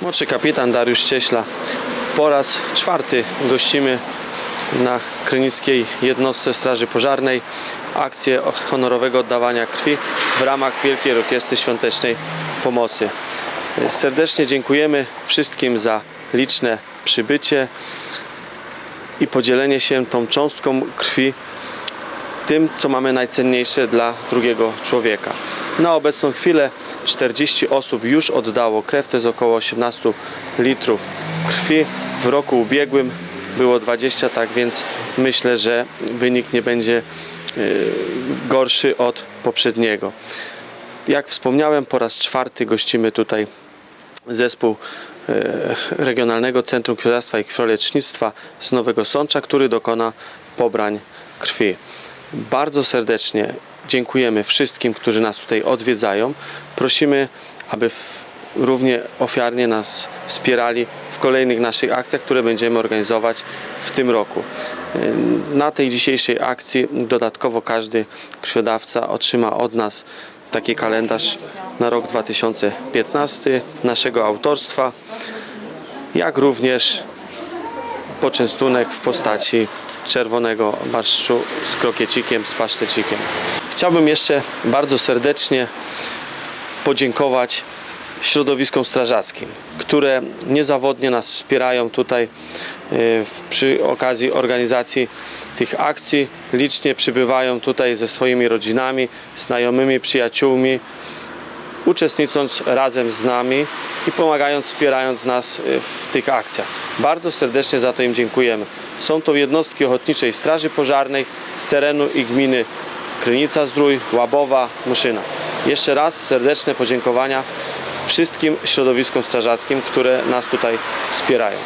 Młodszy kapitan Dariusz Cieśla. Po raz czwarty gościmy na Krynickiej Jednostce Straży Pożarnej akcję honorowego oddawania krwi w ramach Wielkiej Orkiestry Świątecznej Pomocy. Serdecznie dziękujemy wszystkim za liczne przybycie i podzielenie się tą cząstką krwi tym, co mamy najcenniejsze dla drugiego człowieka. Na obecną chwilę 40 osób już oddało krew, to jest około 18 litrów krwi. W roku ubiegłym było 20, tak więc myślę, że wynik nie będzie y, gorszy od poprzedniego. Jak wspomniałem, po raz czwarty gościmy tutaj zespół e, Regionalnego Centrum Krwiodawstwa i Krwiolecznictwa z Nowego Sącza, który dokona pobrań krwi. Bardzo serdecznie dziękujemy wszystkim, którzy nas tutaj odwiedzają. Prosimy, aby równie ofiarnie nas wspierali w kolejnych naszych akcjach, które będziemy organizować w tym roku. Na tej dzisiejszej akcji dodatkowo każdy krwiodawca otrzyma od nas taki kalendarz na rok 2015 naszego autorstwa, jak również poczęstunek w postaci czerwonego barszczu z krokiecikiem, z pasztecikiem. Chciałbym jeszcze bardzo serdecznie podziękować środowiskom strażackim, które niezawodnie nas wspierają tutaj e, przy okazji organizacji tych akcji. Licznie przybywają tutaj ze swoimi rodzinami, znajomymi, przyjaciółmi, uczestnicząc razem z nami i pomagając, wspierając nas e, w tych akcjach. Bardzo serdecznie za to im dziękujemy. Są to jednostki Ochotniczej Straży Pożarnej z terenu i gminy Krynica Zdrój, Łabowa, Muszyna. Jeszcze raz serdeczne podziękowania wszystkim środowiskom strażackim, które nas tutaj wspierają.